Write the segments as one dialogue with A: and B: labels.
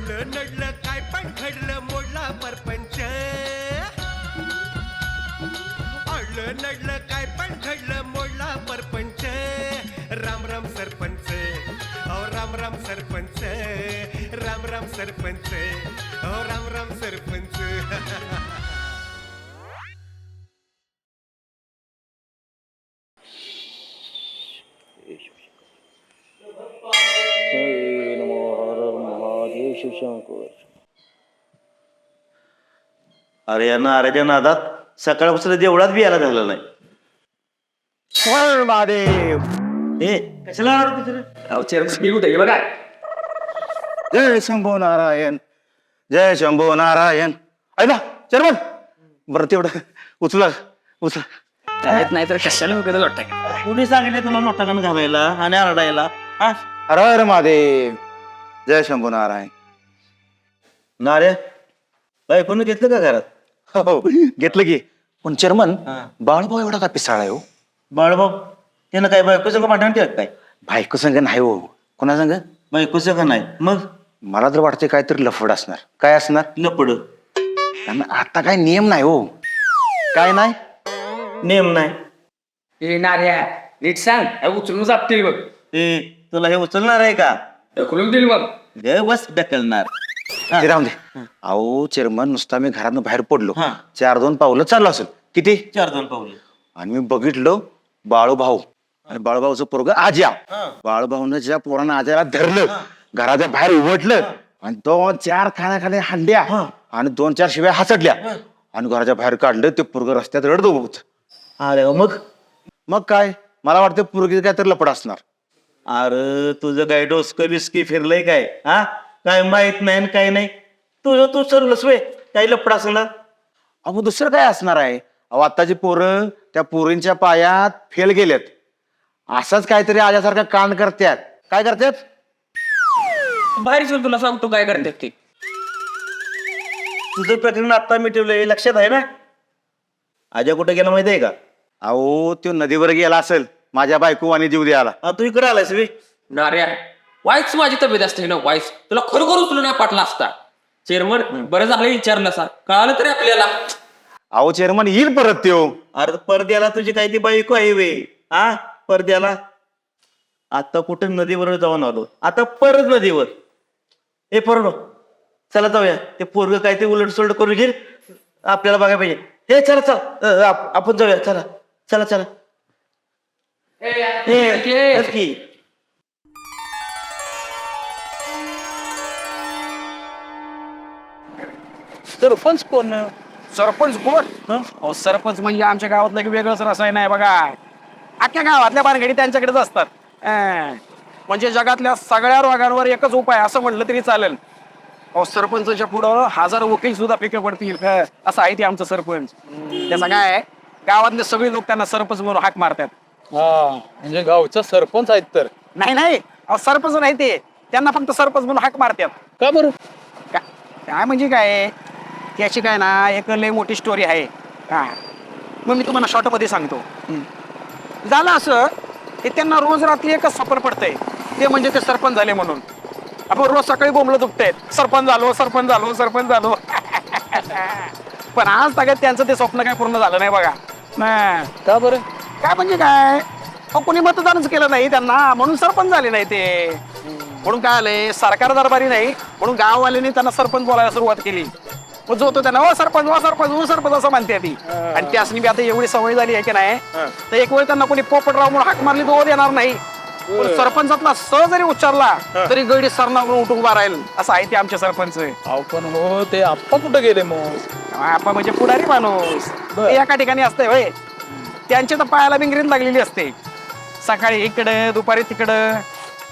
A: घडलं नडलं काय पण घडलं मोडला परपंच आडलं नडलं काय पण घडलं मोडला परपंच राम राम सरपंच. अहो राम राम सरपंच. राम राम सरपंच. अहो राम राम सरपंच.
B: शिवशंकर
C: अरे या नाराच्या नादात सकाळपासून देवळात बी यायला झालं नाही.
B: हर महादेव
C: ए कशाला
D: कुठे? बघा.
B: जय शंभो नारायण जय शंभो नारायण. ऐका चर्मन बरं तेवढं उचला उचला.
D: आहेत नाही तर कशाला वगैरे वाटतं
C: कुणी सांगितले तुला नोटाकन घालायला आणि आरडायला? हा?
B: हर हर महादेव. जय शंभो नारायण.
C: नारे बायकोनं घेतलं का घरात?
B: हो घेतलं की. पण चर्मन
C: हा.
B: बाळभाऊ एवढा का पिसाळा आहे हो?
C: बाळभाऊ त्यानं काय बायको संग भांडण ठेवत काय?
B: बायको संग नाही हो. कोणा संग
C: बायको संग नाही? मग?
B: मला तर वाटते काहीतरी लफड असणार. काय असणार?
C: लपड
B: त्यांना आता काय नियम नाही हो. काय नाही?
C: नेम नाही.
D: ए नार्या नीट सांग अहो, उचलून जातील बघ.
C: ए तुला हे उचलणार आहे का?
D: ढकलून दिली मग
C: दे बस ढकलणार.
B: ते राहून दे. अहो चेअरमन नुसता मी घरातून बाहेर पडलो.
C: हा.
B: चार दोन पावलं चाललो असेल. किती?
C: चार दोन पावलं.
B: आणि मी बघितलं बाळूभाऊ. आणि बाळूभाऊचं पोरग आज्या बाळूभाऊनं ज्या पोरानं आज्याला धरलं घराच्या बाहेर उमटलं आणि दोन चार खाण्याखाली हांड्या आणि दोन चार शिव्या हसडल्या. आणि घराच्या बाहेर काढलं ते पोरग रस्त्यात रडत उभं होतं.
C: अरे मग?
B: मग काय? मला वाटतं पोरगी काय तर लपड असणार.
C: अरे तुझं काय डोसकं बिस्की फिरलंय काय? हा? काय माहीत नाही काय नाही. तुझं तू सरलंस वे काय लपडा असणार
B: अहो दुसरं काय असणार आहे? अहो आत्ताची पोरं त्या पोरींच्या पायात फेल गेलेत. असंच काहीतरी आल्यासारखं कांड करतात काय करतात
D: बाहेर चल तुला सांगतो काय करते ते.
C: तुझं प्रकरण आता मिटवलंय लक्षात आहे ना? आजा कुठे गेला माहिती आहे का?
B: अहो तो नदीवर गेला असेल माझ्या बायको आणि जीव द्यायला.
C: हा, तू इकडे आलायस वे.
D: नार्या वाईच माझी तब्येत असते ना वाईच तुला खरोखर उचलून नाही पाटला असता. चेअरमन बरं झालं विचारलं सा. कळालं तरी आपल्याला.
B: अहो चेअरमन येईल परत त्यो.
C: अरे परद्याला तुझी काय ती बायको आहे वे? हा? परद्याला? आता कुठं नदीवर जाऊन आलो. आता परत नदीवर. ए पोरनो चला जाऊया. ते पोरग काय ते उलट सोलट करून घेईल. आपल्याला बघायला पाहिजे. हे चला चला. अ, आप- आपण जाऊया. चला. चला चला. हे, की.
E: सरपंच कोण? सरपंच कोण? अहो सरपंच म्हणजे आमच्या गावातलं एक वेगळंच रसायन आहे बघा. अख्ख्या गावातल्या बारगडी त्यांच्याकडेच असतात. अं, म्हणजे जगातल्या सगळ्या रोगांवर एकच उपाय असं म्हटलं तरी चालेल. अहो सरपंचच्या पुढं हजार वकील सुद्धा पिके पडतील. हं, असं आहे ते आमचं सरपंच. त्याचं काय आहे, गावातले सगळे लोक त्यांना सरपंच म्हणून हाक मारतात.
F: हा म्हणजे गावचा सरपंच आहेत तर.
E: नाही नाही. अहो सरपंच नाही ते. त्यांना फक्त सरपंच म्हणून हाक मारतात.
F: का बरं?
E: का- काय म्हणजे काय? त्याची काय ना एक लय मोठी स्टोरी आहे. हा. मग मी तुम्हाला शॉर्टमध्ये सांगतो. झालं असं की त्यांना रोज रात्री एकच सफर पडतंय. ते म्हणजे ते सरपंच झाले म्हणून. आपण रोज सकाळी बोंबलं दुखतायत सरपंच झालो सरपंच झालो सरपंच झालो. पण आज तगत त्यांचं ते स्वप्न काय पूर्ण झालं नाही बघा. नाही.
F: का बरं?
E: काय म्हणजे काय? अहो, कोणी मतदानच केलं नाही त्यांना. म्हणून सरपंच झाले नाही ते. म्हणून काय आलंय? सरकार दरबारी नाही. म्हणून गाववाल्यांनी त्यांना सरपंच बोलायला सुरुवात केली. मग जो होतो त्यांना ओ सरपंच ओ सरपंच ओ सरपंच असं म्हणते ती. आणि त्यासनी बी आता एवढी सवय झाली आहे की नाही तर एक वेळ त्यांना कोणी पोपटराव म्हणून हाक मारली तो येणार नाही. पण सरपंचातला स जरी उच्चारला तरी गडी सरनावरून उठून उभा राहील. असं आहे ते आमचे सरपंच.
F: अहो पण हो ते आप्पा कुठं गेले मग?
E: आपण म्हणजे पुढारी माणूस. ते एका ठिकाणी असते होय. त्यांच्या तर पायाला बिंगरीत लागलेली असते. सकाळी इकडं दुपारी तिकडं.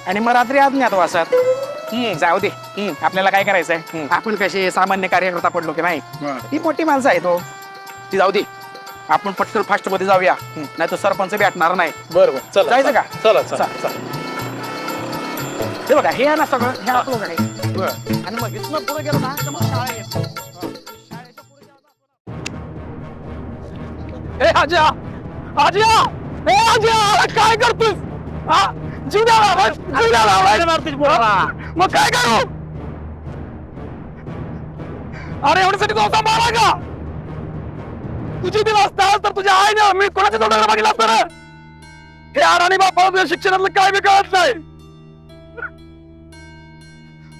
E: आणि मग रात्री अज्ञात वासात हम्म, जाऊ दे. आपल्याला काय करायचंय? आपण कसे सामान्य कार्यकर्ता पडलो की नाही? ती मोठी माणसं आहे तो ती जाऊ दे. आपण पटकन फास्टमध्ये जाऊया. नाही तर सरपंच भेटणार नाही.
F: बरं बरं. चला.
E: जायचं का?
F: चला चला.
E: हे बघा हे ना सगळं. हे आपलं आणि मग इथनं पुढे गेलो ना तर मग शाळा येते.
F: ए ए अरे काय करतोस हा? जुन्या लावाय जुन्या लावाय मग काय करू? अरे एवढ्यासाठी तू मारा का? तुझी दिला असता तर तुझ्या आईने मी कोणाच्या तोंडाकडे बघितलं असतं ना हे अडाणी बापाला तुझ्या शिक्षणातलं काय बी कळत नाही.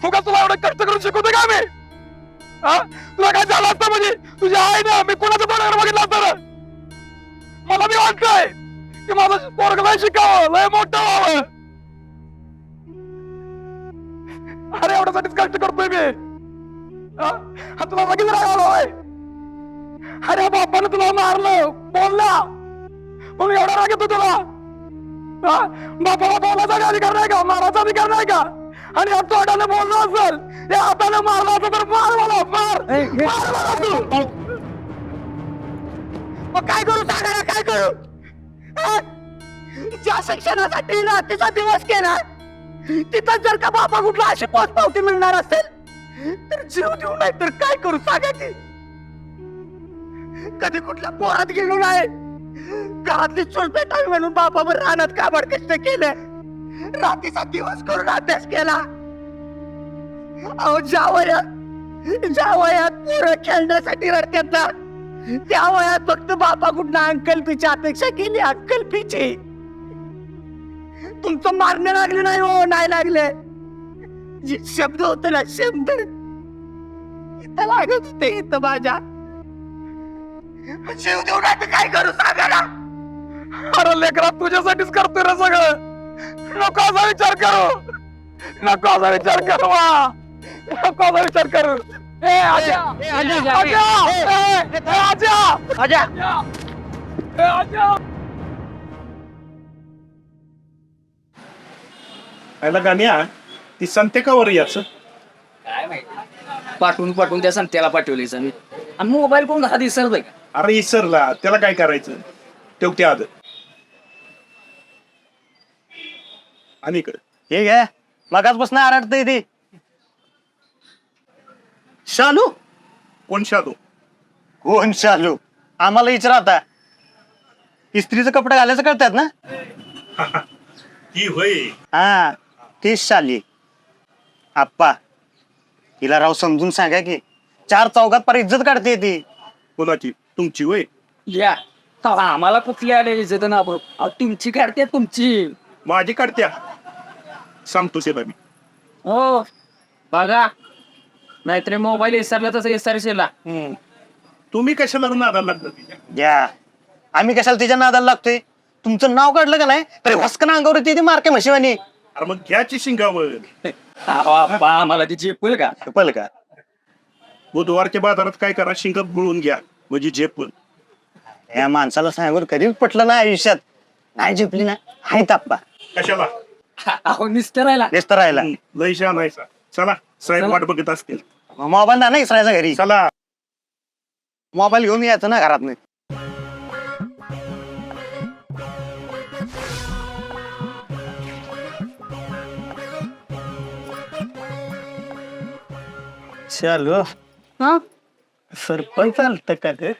F: फुका तुला एवढं कष्ट करून शिकवते का मी? हा? तुला काय झालं असतं म्हणजे? तुझ्या आईने मी कोणाच्या तोंडाकडे बघितलं असतं ना मला बी वाटतंय की माझं पोरग लय शिकावं लय मोठं व्हावं. अरे एवढ्यासाठीच कष्ट करतोय मी. तुला लगेच राग आला होय? अरे बापाने तुला मारलं. बोलला. म्हणून एवढा राग येतो तुला? बापाला बोलायचा अधिकार नाही का? मारायचा अधिकार नाही का? आणि या तोंडाने बोललो असेल या हाताने मारला असं तर मार मला मार. मार मला तू. मग काय करू? सांगा काय करू? ज्या शिक्षणासाठी रात्रीचा दिवस केला. तिथं जर का बाबा कुठला अशी पोच पावती मिळणार असेल तर जीव देऊ नाही तर काय करू सांगा की? कधी कुठल्या पोरात गेलो नाही. घरातली चूल पेटावी म्हणून बापावर रानात काबड कष्ट केले. रात्रीचा दिवस करून अभ्यास केला. अहो ज्या वयात ज्या वयात पोरं खेळण्यासाठी रडतात त्या वयात फक्त बापा कुठं अंकल अपेक्षा केली अंकल तुमचं मारणे लागले नाही हो नाही लागले. जे शब्द होते ना शब्द. इथं लागत होते इथं माझ्या. जीव देऊ काय करू अरे लेकरा तुझ्यासाठीच करतोय रे सगळं. नको असा विचार करू. नको असा विचार करू वा. नको असा विचार करू. ए आजा. आजा. आजा. ए, ए, आजा. आजा. ए, आजा.
G: याला गाण्या ती संते का वर याच?
D: पाठवून पाठवून त्या संत्याला पाठवली मी. आणि मोबाईल कोण घरात विसरतोय का?
G: अरे इसरला. त्याला काय करायचं? तेवढी आद आणि इकडं.
C: हे घ्या मगाचपासून आरडतंय ते. शालू?
G: कोण शादू
C: कोण शालू? आम्हाला विचारा आता इस्त्रीचं कपडे घालायचं कळतात ना?
G: ही होय.
C: हा. तीच शाली आप्पा हिला राव समजून सांगा की चार चौकात पर इज्जत काढते ती.
G: कोणाची? तुमची होय?
D: या आम्हाला कुठली आले इज्जत ना अहो, तुमची काढते तुमची.
G: माझी काढत्या. सांगतो तिला मी.
D: हो बघा. नाहीतर मोबाईल विसरला तसं विसरशीला.
G: तुम्ही कशाला नादाला लागता तिच्या?
C: द्या आम्ही कशाला तिच्या नादाला लागतोय? तुमचं नाव काढलं का नाही? तरी हसकन अंगावर येते ती मारके म्हशिवानी
G: अरे मग घ्याची शिंगावर
D: आम्हाला ती झेपेल का?
C: पल का?
G: बुधवारच्या बाजारात काय करा शिंग गुळून घ्या म्हणजे झेपून
C: या माणसाला सांगून कधीच पटलं ना आयुष्यात. नाही झेपली ना हाय ताप्पा.
G: कशाला?
D: अहो निस्तर राहिला.
C: व्यस्त राहिला.
G: लय आणायचा चला साहेब. वाट बघत असतील.
C: मोबाईल नाही इसरायचा घरी.
G: चला.
C: मोबाईल घेऊन यायचं ना घरात चालू.
H: हा?
C: सरपंच आलत का ते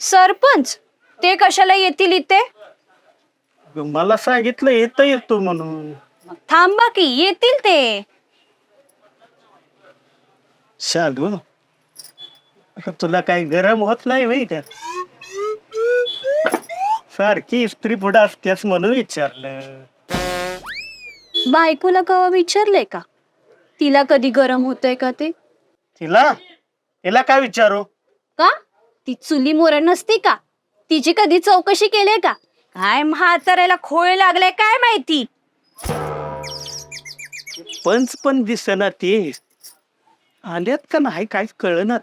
H: सरपंच? ते कशाला येतील इथे?
C: मला सांगितलं येत येतो म्हणून.
H: थांबा की येतील ते.
C: शालू आता तुला काही गरम होत नाही त्या सारखी स्त्री पुढे असतेस म्हणून विचारलं.
H: बायकोला कवा विचारले का? तिला कधी गरम होतंय का ते?
C: तिला? तिला काय विचारू?
H: का? ती चुली मोर नसते का? तिची कधी चौकशी केली का? काय म्हाताऱ्याला खोळ लागलाय काय माहिती?
C: पंच पण दिसना ते. आल्यात का नाही काय कळणार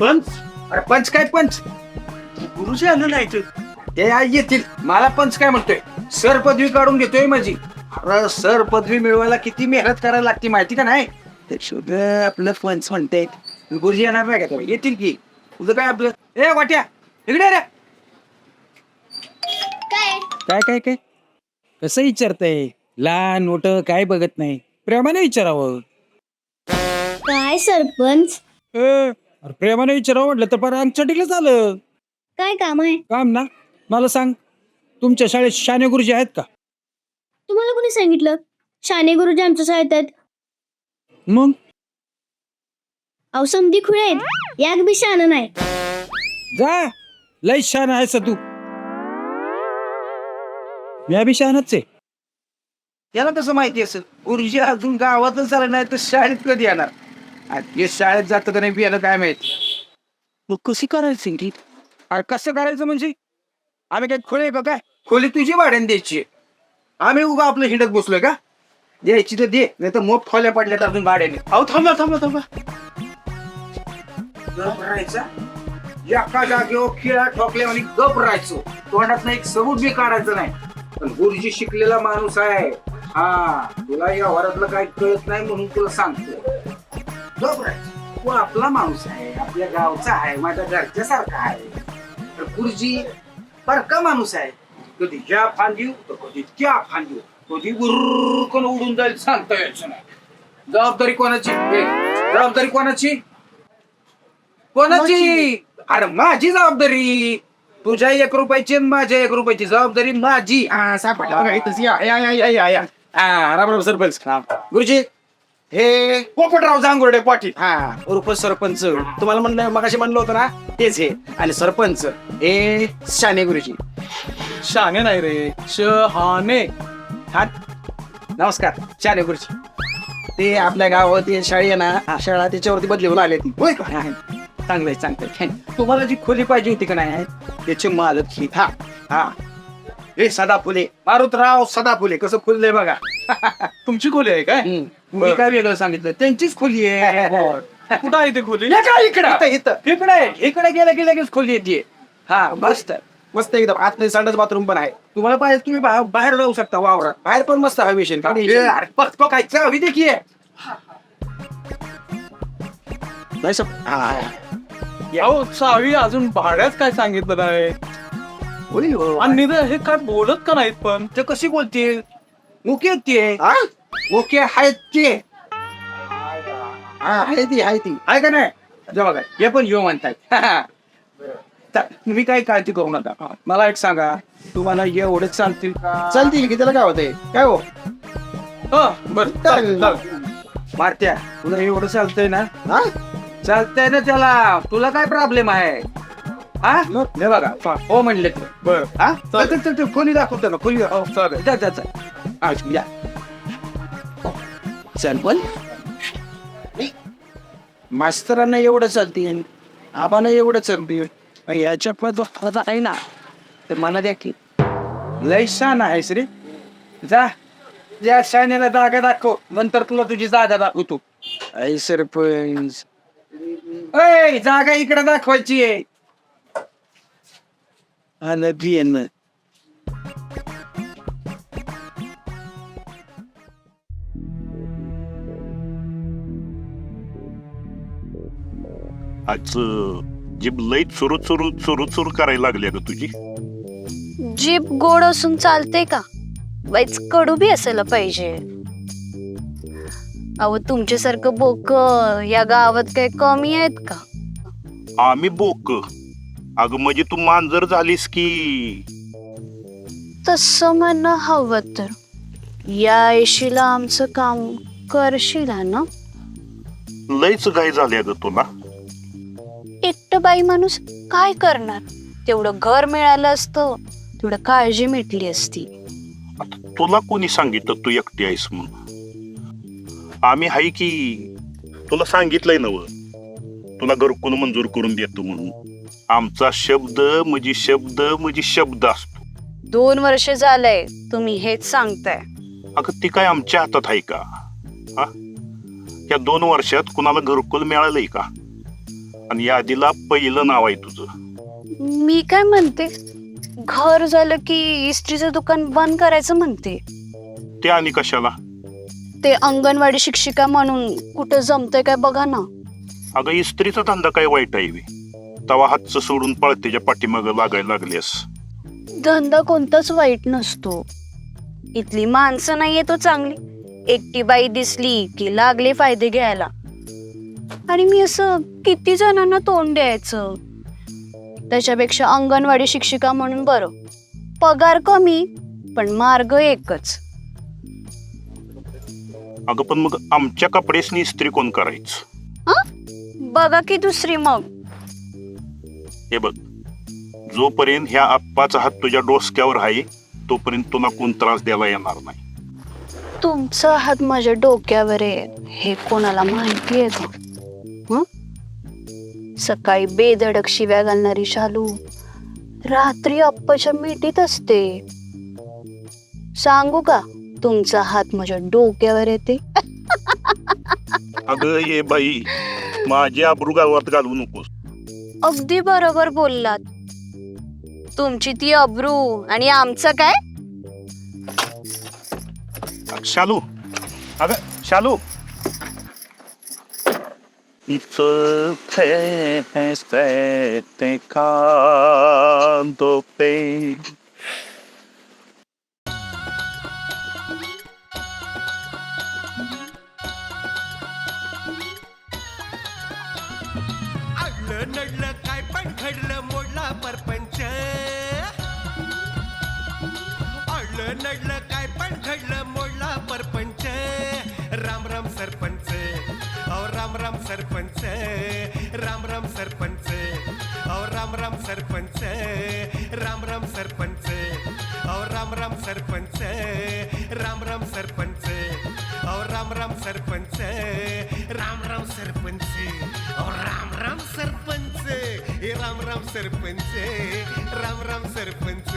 I: पंच? अरे पंच काय पंच?
C: गुरुजी आलं नाही तर
I: ते आज येतील. मला पंच काय म्हणतोय? सर पदवी काढून घेतोय माझी. अरे सर पदवी मिळवायला किती मेहनत करायला लागते माहिती का नाही? ते शुद्ध आपलं पंच म्हणते गुरुजी येणार नाही का? येतील की. तुझं काय आपलं ए वाट्या! इकडे रे!
J: काय? काय काय कसं विचारतय? लहान मोठं काय बघत नाही? प्रेमाने विचारावं.
K: काय सरपंच?
J: ए, अरे प्रेमाने विचारावं म्हटलं तर पर अंगचटीला झालं.
K: काय काम आहे?
J: काम ना? मला सांग. तुमच्या शाळेत शाने गुरुजी आहेत का?
K: तुम्हाला कोणी सांगितलं? शाने गुरुजी आमच्या शाळेत आहेत.
J: मग?
K: अहो समधी खुळे आहेत. याक बी शान नाही.
J: जा. लय शान आहेस तू. मी अभि शहाणच आहे.
I: याला कसं माहिती असेल गुरुजी अजून गावातच आलं नाही तर शाळेत कधी येणार? आणि हे शाळेत जातं का नाही बियाणं काय माहिती?
J: मग कशी करायची ती
I: अरे कसं करायचं म्हणजे? आम्ही काय खोले का काय? खोली तुझी भाड्याने द्यायची आहे. आम्ही उगा आपलं हिंडत बसलोय का? द्यायची तर दे नाही तर मोप खोल्या पडल्यात अजून भाड्याने. अहो थांबा थांबा थांबा. गप राहायचा? एका जागेवर खिळा ठोकल्या आणि गप राहायचो. तोंडात एक सबूत बी काढायचं नाही. पण गुरुजी शिकलेला माणूस आहे. हा तुला या वरातलं काही कळत नाही म्हणून तुला सांगतो. गप राहायचं. तो आपला माणूस आहे. आपल्या गावचा आहे. माझ्या घरच्या सारखा आहे. तर गुरुजी बरका माणूस आहे? कधी ज्या फांदीव तर कधी त्या फांदीव कधी गुरुकन उडून जाईल सांगता यायचं नाही. जबाबदारी कोणाची? जबाबदारी कोणाची? कोणाची? अरे माझी जबाबदारी. तुझ्या एक रुपयाची आणि माझ्या एक रुपयाची जबाबदारी माझी. हा सापडला बघा इथंच या या या या या. हा राम राम सरपंच. गुरुजी हे पोपटराव जांगुर्डे पाटील. हा उर्फ सरपंच. तुम्हाला म्हणलं मगाशी म्हणलं होतं ना तेच हे. आणि सरपंच हे शाने गुरुजी.
F: शाने नाही रे शहाणे.
I: हा. नमस्कार शाने गुरुजी. ते आपल्या गावात ते शाळी आहे ना हा, शाळा त्याच्यावरती बदलून आले ती होय का? चांगलंय चांगलंय तुम्हाला जी खोली पाहिजे होती का नाही त्याचे मालक ही. हा. हा. हे सदा फुले मारुतराव सदा फुले कसं फुललंय बघा.
F: तुमची खोली आहे काय?
I: हम्म. मी काय वेगळं सांगितलं? त्यांचीच खोली आहे.
F: कुठं आहे ते खोली?
I: हे काय इकडं? इथं इकडे इकडे गेलं की लगेच खोली येते. हा मस्त. मस्त एकदम. आत नाही संडास बाथरूम पण आहे. तुम्हाला पाहिजे तुम्ही बा- बाहेर राहू शकता वावरात. बाहेर पण मस्त हवेशीर काय हवी देखील नाही सर. हा
F: अहो सावी अजून भाड्यात काय सांगितलं नाही?
I: हो.
F: आणि हे काय बोलत का नाहीत पण?
I: ते कशी बोलते मुके ते मुके आहेत ते हा आहे ती आहे ती आहे का नाही हे पण येऊ म्हणतायत चा- तुम्ही काही काळजी करू नका हा, मला एक सांगा तुम्हाला एवढं चालतील चालतील की त्याला काय होतंय काय हो
F: बर
I: मारत्या तुला एवढं चालतंय ना चालतंय ना त्याला तुला काय प्रॉब्लेम आहे हा हे बघा हो म्हणले ते
F: बर
I: हा चल चल चल, चल खोली दाखवतो ना खोली दाखव.
F: चालेल
I: जा, जा, जा. हा, चल बोल. मास्तरांना एवढं चालते आम्हाला एवढं चालते. याच्या पद आहे ना तर मला द्या की. लय शान आहेस रे. जा. या शाण्याला जागा दाखव. नंतर तुला तुझी जागा दाखवतो. ऐ सरपंच. ऐ जागा इकडे दाखवायची आहे. हा नदी
G: आज जीभ लई चुरू चुरू चुरू चुरू करायला लागली ग तुझी?
H: जीभ गोड असून चालते का? वाईच कडू बी असायला पाहिजे. अहो तुमच्यासारखं बोक या गावात काही कमी आहेत का?
G: आम्ही बोक. अगं म्हणजे तू मांजर झालीस की.
H: तसं म्हणणं हवं तर. या ऐशीला आमचं काम करशील ना?
G: लईच घाई झाली अगं तुला.
H: एकटं बाई माणूस काय करणार? तेवढं घर मिळालं असतं तेवढं काळजी मिटली असती.
G: आता तुला कोणी सांगितलं तू एकटी आहेस म्हणून? आम्ही हाय की तुला सांगितलंय नव तुला घरकुल मंजूर करून देतो म्हणून. आमचा शब्द म्हणजे शब्द म्हणजे शब्द असतो.
H: दोन वर्ष झालंय तुम्ही हेच सांगताय.
G: अगं ती काय आमच्या हातात आहे का? हा? या दोन वर्षात कुणाला घरकुल मिळालंय का? आणि यादीला पहिलं नाव आहे तुझं.
H: मी काय म्हणते? घर झालं की इस्त्रीचं दुकान बंद करायचं म्हणते.
G: ते आणि कशाला?
H: ते अंगणवाडी शिक्षिका म्हणून कुठं जमतंय काय बघा ना.
G: अगं इस्त्रीचा धंदा काय वाईट आहे बे? तवा हातचं सोडून पळतेच्या पाठीमागं लागायला लागलेस
H: धंदा कोणताच वाईट नसतो. इथली माणसं नाहीये तो चांगली. एकटी बाई दिसली की लागले फायदे घ्यायला. आणि मी असं किती जणांना तोंड द्यायचं? त्याच्यापेक्षा अंगणवाडी शिक्षिका म्हणून बरं. पगार कमी पण मार्ग एकच.
G: अगं पण मग आमच्या कपडेसनी इस्त्री कोण करायचं?
H: बघा की दुसरी मग.
G: हे बघ जोपर्यंत ह्या आप्पाचा हात तुझ्या डोसक्यावर आहे तोपर्यंत तुला कोण त्रास द्यायला येणार नाही.
H: तुमचा हात माझ्या डोक्यावर आहे. हे कोणाला माहिती आहे? का सकाळी बेधडक शिव्या घालणारी शालू रात्री अप्पाच्या मिठीत असते. सांगू का तुमचा हात माझ्या डोक्यावर येते?
G: अगं ये बाई माझी आबरू गावात घालवू नकोस.
H: अगदी बरोबर बोललात. तुमची ती अब्रू आणि आमचं काय?
G: शालू अगं शालू. Hizo te te canto pe
A: अडलं नडलं काय पण घडलं मोडला परपंच अडलं नडलं काय पण घडलं मोडला परपंच. राम राम सरपंच. राम राम सरपंच राम राम सरपंच और राम राम सरपंच राम राम सरपंच और राम राम सरपंच राम राम सरपंच और राम राम सरपंच राम राम सरपंच और राम राम सरपंच हे राम राम सरपंच राम राम सरपंच